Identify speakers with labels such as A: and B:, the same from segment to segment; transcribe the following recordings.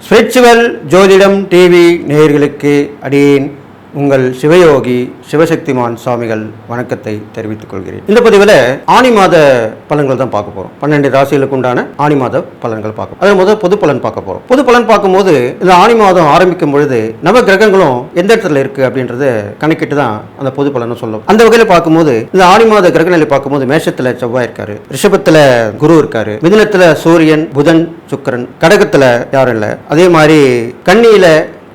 A: Spiritual ஜோதிடம் TV நேயர்களுக்கு அடியேன் உங்கள் சிவயோகி சிவசக்திமான் சுவாமிகள் வணக்கத்தை தெரிவித்துக் கொள்கிறேன். இந்த பதிவில் ஆணி மாத பலன்கள் தான் பார்க்க போறோம். பன்னெண்டு ராசிகளுக்கு உண்டான ஆணி மாத பலன்கள் பார்க்க அதில் முதல் பொது பலன் பார்க்க போறோம். பொது பலன் பார்க்கும்போது இந்த ஆணி மாதம் ஆரம்பிக்கும் பொழுது நவ கிரகங்களும் எந்த இடத்துல இருக்கு அப்படின்றத கணக்கிட்டு தான் அந்த பொது பலனை சொல்லும். அந்த வகையில் பார்க்கும்போது இந்த ஆணி மாத கிரகநிலை பார்க்கும்போது மேஷத்துல செவ்வாய் இருக்காரு. ரிஷபத்துல குரு இருக்காரு. மிதினத்தில் சூரியன் புதன் சுக்கிரன் கடகத்துல யாரும் இல்லை. அதே மாதிரி கன்னியில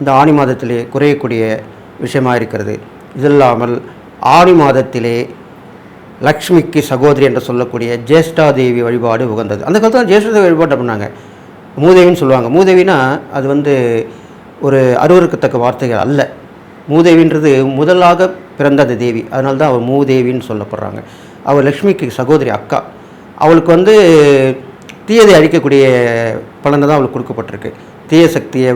A: இந்த ஆணி மாதத்திலே குறையக்கூடிய விஷயமா இருக்கிறது இது இல்லாமல் ஆணி மாதத்திலே லக்ஷ்மிக்கு சகோதரி என்று சொல்லக்கூடிய ஜேஷ்டா தேவி வழிபாடு உகந்தது. அந்த காலத்தில் ஜேஷ்டாதேவி வழிபாடு பண்ணாங்க மூதேவின்னு சொல்லுவாங்க. மூதேவினா அது வந்து ஒரு அருவருக்கத்தக்க வார்த்தைகள் அல்ல. மூதேவின்றது முதலாக பிறந்த அந்த தேவி. அதனால தான் அவள் மூதேவின்னு சொல்லப்படுறாங்க. அவள் லக்ஷ்மிக்கு சகோதரி அக்கா. அவளுக்கு வந்து தீயதை அழிக்கக்கூடிய பலனை தான் அவளுக்கு கொடுக்கப்பட்டிருக்கு. தீய சக்தியை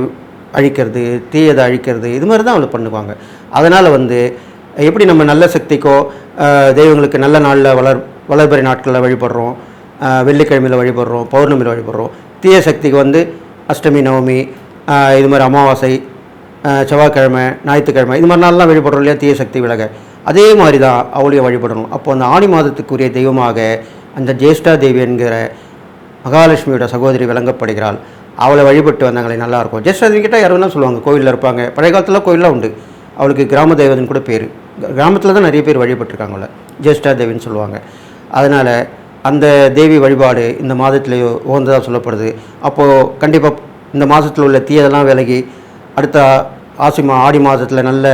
A: அழிக்கிறது தீயதை அழிக்கிறது இது மாதிரி தான் அவளை பண்ணுவாங்க. அதனால் வந்து எப்படி நம்ம நல்ல சக்திக்கோ தெய்வங்களுக்கு நல்ல நாளில் வளர் வளர்பிறை நாட்களில் வழிபடுறோம் வெள்ளிக்கிழமையில் வழிபடுறோம் பௌர்ணமியில் வழிபடுறோம். தீய சக்திக்கு வந்து அஷ்டமி நவமி இது மாதிரி அமாவாசை செவ்வாய்க்கிழமை ஞாயிற்றுக்கிழமை இது மாதிரி நாளெலாம் வழிபடுறோம் இல்லையா தீய சக்தி விலக. அதே மாதிரி தான் அவளையும் வழிபடணும். அப்போ அந்த ஆணி மாதத்துக்குரிய தெய்வமாக அந்த ஜேஷ்டா தேவி என்கிற மகாலட்சுமியோட சகோதரி விளங்கப்படுகிறாள். அவளை வழிபட்டு வந்தாங்களே நல்லாயிருக்கும். ஜஸ்ட் அது கிட்டே யாரும் சொல்லுவாங்க கோவிலில் இருப்பாங்க. பழைய காலத்தில் கோயிலெலாம் உண்டு. அவளுக்கு கிராம தெய்வத்தின் கூட பேர். கிராமத்தில் தான் நிறைய பேர் வழிபட்டிருக்காங்கள ஜேஷ்டா தேவின்னு சொல்லுவாங்க. அதனால் அந்த தேவி வழிபாடு இந்த மாதத்துலேயோ உகந்ததாக சொல்லப்படுது. அப்போது கண்டிப்பாக இந்த மாதத்தில் உள்ள தீயதெல்லாம் விலகி அடுத்த ஆசி மா ஆடி மாதத்தில் நல்ல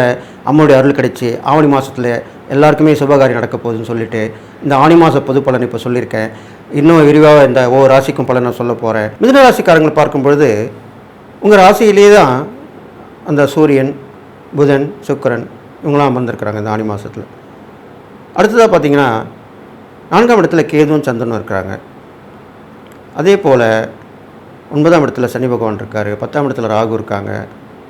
A: அம்மனுடைய அருள் கிடைச்சி ஆவணி மாதத்தில் எல்லாருக்குமே சுபகாரியம் நடக்க போகுதுன்னு சொல்லிட்டு இந்த ஆணி மாத பொது பலன் இப்போ சொல்லியிருக்கேன். இன்னும் விரிவாக இந்த ஒவ்வொரு ராசிக்கும் பலன் நான் சொல்ல போகிறேன் மிதுன ராசிக்காரங்களை பார்க்கும் பொழுது உங்கள் ராசியிலே தான் அந்த சூரியன் புதன் சுக்கிரன் இவங்களாம் அமர்ந்திருக்கிறாங்க இந்த ஆணி மாதத்தில் அடுத்ததாக பார்த்தீங்கன்னா நான்காம் இடத்துல கேதுவும் சந்திரனும் இருக்கிறாங்க. அதே போல் ஒன்பதாம் இடத்துல சனி பகவான் இருக்கார் பத்தாம் இடத்துல ராகு இருக்காங்க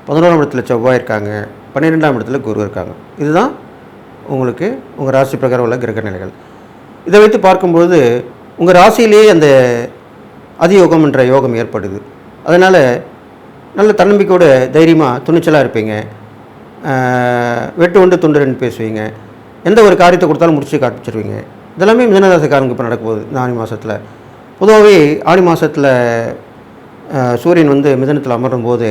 A: பதினோராம் இடத்துல செவ்வாய் இருக்காங்க பன்னிரெண்டாம் இடத்துல குரு இருக்காங்க. இதுதான் உங்களுக்கு உங்கள் ராசி பிரகாரம் உள்ள கிரக நிலைகள். இதை வைத்து பார்க்கும்போது உங்கள் ராசியிலேயே அந்த அதியோகம் என்ற யோகம் ஏற்படுது. அதனால் நல்ல தன்னம்பிக்கையோட தைரியமாக துணிச்சலாக இருப்பீங்க. வெட்டு ஒன்று துண்டுன்னு பேசுவீங்க. எந்த ஒரு காரியத்தை கொடுத்தாலும் முடிச்சு காமிச்சிருவீங்க இதெல்லாமே மிதனராசிக்காரங்க இப்போ நடக்கும்போது இந்த ஆணி மாதத்தில் பொதுவாகவே ஆணி மாதத்தில் சூரியன் வந்து மிதனத்தில் அமரும் போது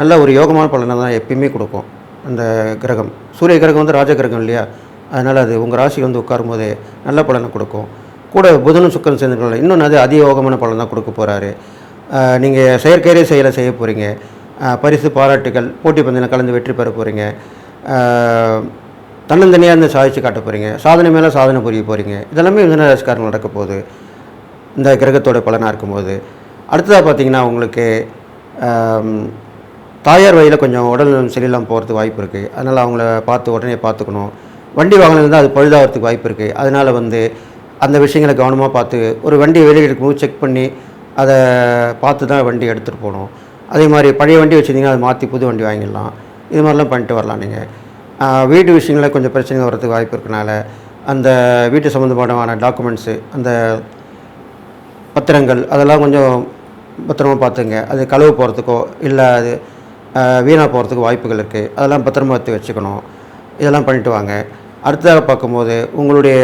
A: நல்ல ஒரு யோகமான பலனை தான் எப்பயுமே கொடுக்கும். அந்த கிரகம். சூரிய கிரகம் வந்து ராஜ கிரகம் இல்லையா? அதனால் அது உங்கள் ராசி வந்து உட்காரும் போதே நல்ல பலனை கொடுக்கும். கூட புதனும் சுக்கரன் சேர்ந்துக்கலாம் இன்னொன்று அது அதியோகமான பலன் தான் கொடுக்க போகிறாரு நீங்கள் செயற்கையிலே செயலை செய்ய போகிறீங்க பரிசு பாராட்டுகள் போட்டி பந்தயம் கலந்து வெற்றி பெற போகிறீங்க தன்னந்தனியாக இருந்து சாதிச்சு காட்ட போகிறீங்க சாதனை மேலே சாதனை புரிய போகிறீங்க இதெல்லாமே மிதனராசிக்காரங்க நடக்க போகுது. இந்த கிரகத்தோட பலனாக இருக்கும்போது. அடுத்ததாக பார்த்தீங்கன்னா உங்களுக்கு தாயார் வழியில் கொஞ்சம் உடல் நலம் சரியில்லாமல் போகிறதுக்கு வாய்ப்பு இருக்குது அதனால் அவங்கள பார்த்து உடனே பார்த்துக்கணும். வண்டி வாகனம் இருந்தால் அது பழுதாகிறதுக்கு வாய்ப்பு இருக்குது அதனால் வந்து அந்த விஷயங்களை கவனமாக பார்த்து ஒரு வண்டி வெளியே எடுக்கும்போது செக் பண்ணி அதை பார்த்து தான் வண்டி எடுத்துகிட்டு போகணும். அதே மாதிரி பழைய வண்டி வச்சுருந்தீங்கன்னா அதை மாற்றி புது வண்டி வாங்கிடலாம். இது மாதிரிலாம் பண்ணிட்டு வரலாம் நீங்கள் வீட்டு விஷயங்களில் கொஞ்சம் பிரச்சனைகள் வரதுக்கு வாய்ப்பு இருக்கனால அந்த வீட்டு சம்மந்தமான டாக்குமெண்ட்ஸு அந்த பத்திரங்கள் அதெல்லாம் கொஞ்சம் பத்திரமா பார்த்துங்க. அது களவு போகிறதுக்கோ இல்லை அது வீணாக போகிறதுக்கு வாய்ப்புகள் இருக்குது அதெல்லாம் பத்திரமா எடுத்து வச்சுக்கணும். இதெல்லாம் பண்ணிட்டு வாங்க. அடுத்ததாக பார்க்கும்போது உங்களுடைய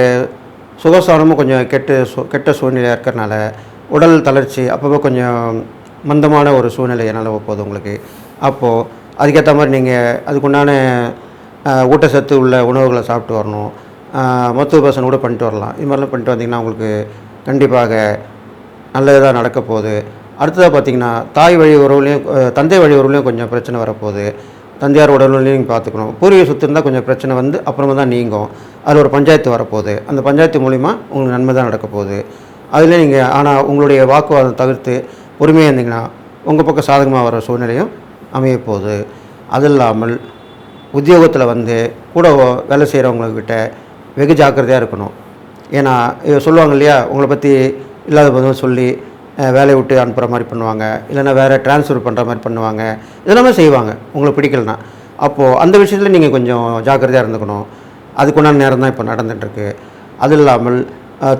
A: சுகசானமும் கொஞ்சம் கெட்டு சு கெட்ட சூழ்நிலையாக இருக்கிறனால உடல் தளர்ச்சி அப்பப்போ கொஞ்சம் மந்தமான ஒரு சூழ்நிலை நிலவ போகுது உங்களுக்கு. அப்போது அதுக்கேற்ற மாதிரி நீங்கள் அதுக்குண்டான ஊட்டச்சத்து உள்ள உணவுகளை சாப்பிட்டு வரணும். மருத்துவ பசங்க கூட பண்ணிட்டு வரலாம். இது மாதிரிலாம் பண்ணிட்டு வந்தீங்கன்னா உங்களுக்கு கண்டிப்பாக நல்லதாக நடக்க போகுது. அடுத்ததாக பார்த்தீங்கன்னா தாய் வழி உறவுலையும் தந்தை வழி உறவுலையும் கொஞ்சம் பிரச்சனை வரப்போகுது. தந்தையார் உடல்நிலையும் நீங்கள் பார்த்துக்கணும். பூர்வீக சொத்து இருந்தால் கொஞ்சம் பிரச்சனை வந்து அப்புறமா தான் நீங்கும். அதில் ஒரு பஞ்சாயத்து வரப்போகுது. அந்த பஞ்சாயத்து மூலிமா உங்களுக்கு நன்மை தான் நடக்க போகுது. அதில் நீங்கள் ஆனால் உங்களுடைய வாக்குவாதம் தவிர்த்து பொறுமையாக இருந்தீங்கன்னா உங்கள் பக்கம் சாதகமாக வர சூழ்நிலையும் அமைய போகுது. அது இல்லாமல் உத்தியோகத்தில் வந்து கூட வேலை செய்கிறவங்கக்கிட்ட வெகு ஜாக்கிரதையாக இருக்கணும். ஏன்னா சொல்லுவாங்க இல்லையா உங்களை பற்றி இல்லாத போதும் சொல்லி வேலையை விட்டு அனுப்புகிற மாதிரி பண்ணுவாங்க. இல்லைன்னா வேறு ட்ரான்ஸ்ஃபர் பண்ணுற மாதிரி பண்ணுவாங்க. இதெல்லாமே செய்வாங்க. உங்களுக்கு பிடிக்கலனா அப்போது அந்த விஷயத்தில் நீங்கள் கொஞ்சம் ஜாக்கிரதையாக இருந்துக்கணும். அதுக்குண்டான நேரம் தான் இப்போ நடந்துகிட்ருக்கு அது இல்லாமல்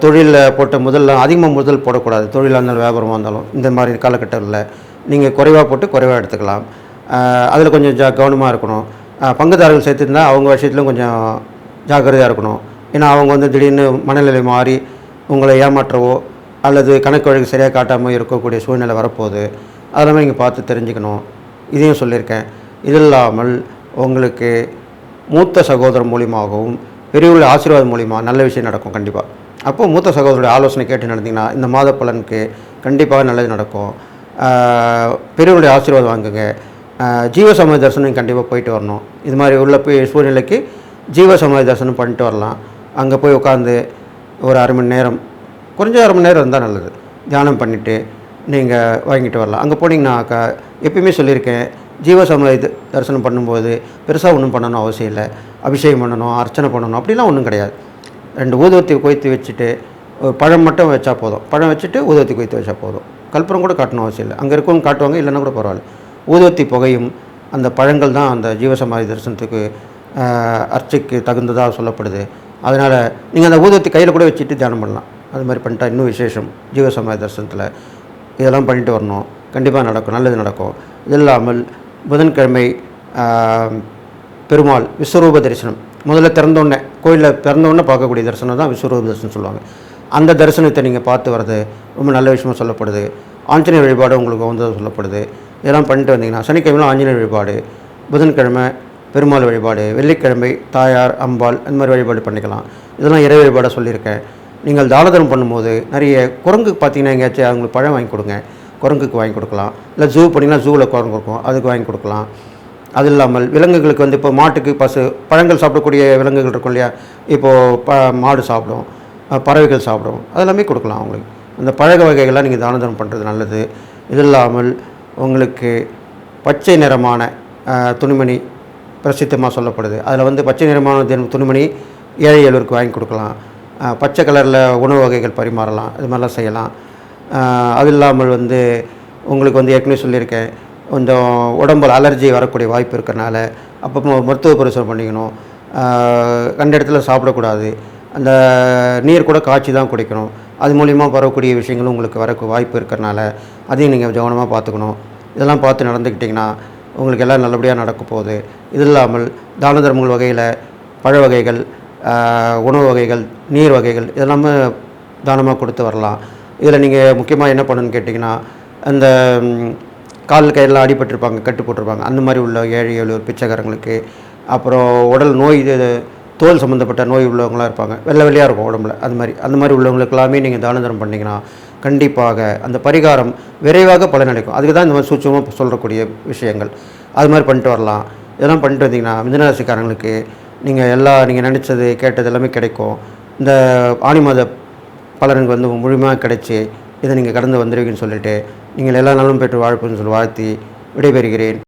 A: தொழிலில் போட்ட முதல்ல அதிகமாக முதல் போடக்கூடாது. தொழிலாக இருந்தாலும் வியாபாரமாக இருந்தாலும். இந்த மாதிரி காலகட்டத்தில் நீங்கள் குறைவாக போட்டு குறைவாக எடுத்துக்கலாம். அதில் கொஞ்சம் ஜா கவனமாக இருக்கணும். பங்குதாரர்கள் சேர்த்துருந்தா அவங்க விஷயத்துலையும் கொஞ்சம் ஜாக்கிரதையாக இருக்கணும். ஏன்னா அவங்க வந்து திடீர்னு மனநிலை மாறி உங்களை ஏமாற்றவோ அல்லது கணக்கு வழக்கு சரியாக காட்டாமல் இருக்கக்கூடிய சூழ்நிலை வரப்போகுது. அதெல்லாமே நீங்கள் பார்த்து தெரிஞ்சுக்கணும். இதையும் சொல்லியிருக்கேன். இது இல்லாமல் உங்களுக்கு மூத்த சகோதரர் மூலியமாகவும் பெரியவர்களுடைய ஆசீர்வாதம் மூலிமா நல்ல விஷயம் நடக்கும் கண்டிப்பாக அப்போது மூத்த சகோதரருடைய ஆலோசனை கேட்டு நடந்தீங்கன்னா இந்த மாத பலனுக்கு கண்டிப்பாக நல்லது நடக்கும். பெரியவருடைய ஆசீர்வாதம் வாங்குங்க. ஜீவசமய ஜீவ தரிசனம் கண்டிப்பாக போயிட்டு வரணும். இது மாதிரி உள்ள போய் சூழ்நிலைக்கு ஜீவ தரிசனம் பண்ணிட்டு வரலாம். அங்கே போய் உட்காந்து ஒரு அரை மணி நேரம் கொஞ்சம் அரை மணி நேரம் இருந்தால் நல்லது. தியானம் பண்ணிவிட்டு நீங்கள் வாங்கிட்டு வரலாம். அங்கே போனீங்கன்னாக்கா எப்பயுமே சொல்லியிருக்கேன் ஜீவ தரிசனம் பண்ணும்போது பெருசாக ஒன்றும் பண்ணணும் அவசியம் இல்லை. அபிஷேகம் பண்ணணும் அர்ச்சனை பண்ணணும் அப்படிலாம் ஒன்றும் கிடையாது. ரெண்டு ஊதுவத்தி கொய்த்து வச்சுட்டு ஒரு பழம் மட்டும் வச்சா போதும். பழம் வச்சுட்டு ஊதுவத்தி கொய்த்து வச்சா போதும். கல்புரம் கூட காட்டணும் அவசியம் இல்லை. அங்கே இருக்கவும் காட்டுவாங்க இல்லைன்னா கூட பரவாயில்ல. ஊதுவத்தி புகையும் அந்த பழங்கள் தான் அந்த ஜீவசமாதி தரிசனத்துக்கு அர்ச்சைக்கு தகுந்ததாக சொல்லப்படுது. அதனால் நீங்கள் அந்த ஊதுவத்தி கையில் கூட வச்சுட்டு தியானம் பண்ணலாம். அது மாதிரி பண்ணிட்டா இன்னும் விசேஷம். ஜீவசமய தரிசனத்தில் இதெல்லாம் பண்ணிட்டு வரணும். கண்டிப்பாக நடக்கும். நல்லது நடக்கும். இது இல்லாமல் புதன்கிழமை பெருமாள் விஸ்வரூப தரிசனம். முதல்ல திறந்தோடனே கோயிலில் திறந்தோடனே பார்க்கக்கூடிய தரிசனம் தான் விஸ்வரூப தரிசனம் சொல்லுவாங்க. அந்த தரிசனத்தை நீங்கள் பார்த்து வர்றது ரொம்ப நல்ல விஷயமா சொல்லப்படுது. ஆஞ்சநேய வழிபாடு உங்களுக்கு வந்து சொல்லப்படுது. இதெல்லாம் பண்ணிட்டு வந்தீங்கன்னா சனிக்கிழமைலாம் ஆஞ்சநேய வழிபாடு புதன்கிழமை பெருமாள் வழிபாடு வெள்ளிக்கிழமை தாயார் அம்பாள் இந்த மாதிரி வழிபாடு பண்ணிக்கலாம். இதெல்லாம் இறை வழிபாடாக சொல்லியிருக்கேன். நீங்கள் தானதனம் பண்ணும்போது நிறைய குரங்கு பார்த்தீங்கன்னா எங்கேயாச்சும் அவங்களுக்கு பழம் வாங்கி கொடுங்க. குரங்குக்கு வாங்கி கொடுக்கலாம். இல்லை ஜூ பண்ணிங்கன்னா ஜூவில் குரங்கு இருக்கும். அதுக்கு வாங்கி கொடுக்கலாம். அது இல்லாமல் விலங்குகளுக்கு வந்து இப்போ மாட்டுக்கு பசு பழங்கள் சாப்பிடக்கூடிய விலங்குகள் இருக்கும் இல்லையா? இப்போது ப மாடு சாப்பிடும் பறவைகள் சாப்பிடும். அதெல்லாமே கொடுக்கலாம் அவங்களுக்கு. அந்த பழக வகைகள்லாம் நீங்கள் தானதனம் பண்ணுறது நல்லது. இது இல்லாமல் உங்களுக்கு பச்சை நிறமான துணிமணி பிரசித்தமாக சொல்லப்படுது. அதில் வந்து பச்சை நிறமான துணிமணி ஏழை ஏழுவருக்கு வாங்கி கொடுக்கலாம். பச்சை கலரில் உணவு வகைகள் பரிமாறலாம் இது மாதிரிலாம் செய்யலாம். அது இல்லாமல் வந்து உங்களுக்கு வந்து ஏற்கனவே சொல்லியிருக்கேன் கொஞ்சம் உடம்புல அலர்ஜி வரக்கூடிய வாய்ப்பு இருக்கிறனால அப்பப்போ மருத்துவ பரிசோதனை பண்ணிக்கணும். கண்ட இடத்துல சாப்பிடக்கூடாது. அந்த நீர் கூட காய்ச்சி தான் குடிக்கணும். அது மூலிமா வரக்கூடிய விஷயங்களும் உங்களுக்கு வரக்கு வாய்ப்பு இருக்கிறனால அதையும் நீங்கள் கவனமாக பார்த்துக்கணும். இதெல்லாம் பார்த்து நடந்துக்கிட்டிங்கன்னா உங்களுக்கு எல்லாம் நல்லபடியாக நடக்க போகுது. இது இல்லாமல் தான தர்மங்கள் வகையில் பழ வகைகள் உணவு வகைகள் நீர் வகைகள் இதெல்லாமே தானமாக கொடுத்து வரலாம். இதில் நீங்கள் முக்கியமாக என்ன பண்ணணும்னு கேட்டிங்கன்னா அந்த கால் கையெல்லாம் அடிபட்டிருப்பாங்க கட்டு போட்டிருப்பாங்க. அந்த மாதிரி உள்ள ஏழை ஏழு பிச்சைக்காரங்களுக்கு அப்புறம் உடல் நோய் இது தோல் சம்மந்தப்பட்ட நோய் உள்ளவங்களாம் இருப்பாங்க. வெள்ளை வெள்ளையாக இருக்கும் உடம்புல. அது மாதிரி அந்த மாதிரி உள்ளவங்களுக்கெல்லாமே நீங்கள் தான பண்ணிங்கன்னா கண்டிப்பாக அந்த பரிகாரம் விரைவாக பலனளிக்கும். அதுக்கு தான் இந்த மாதிரி சூட்சமாக சொல்லக்கூடிய விஷயங்கள். அது மாதிரி பண்ணிட்டு வரலாம். இதெல்லாம் பண்ணிட்டு வந்தீங்கன்னா மிதனராசிக்காரங்களுக்கு நீங்கள் எல்லா நீங்கள் நினச்சது கேட்டது எல்லாமே கிடைக்கும். இந்த ஆணி மாத பலனுக்கு வந்து முழுமையாக கிடைச்சி இதை நீங்கள் கடந்து வந்துடுவீங்கன்னு சொல்லிட்டு நீங்கள் எல்லா நாளும் பெற்று வாழ்ப்புன்னு சொல்லி வாழ்த்தி விடைபெறுகிறேன்.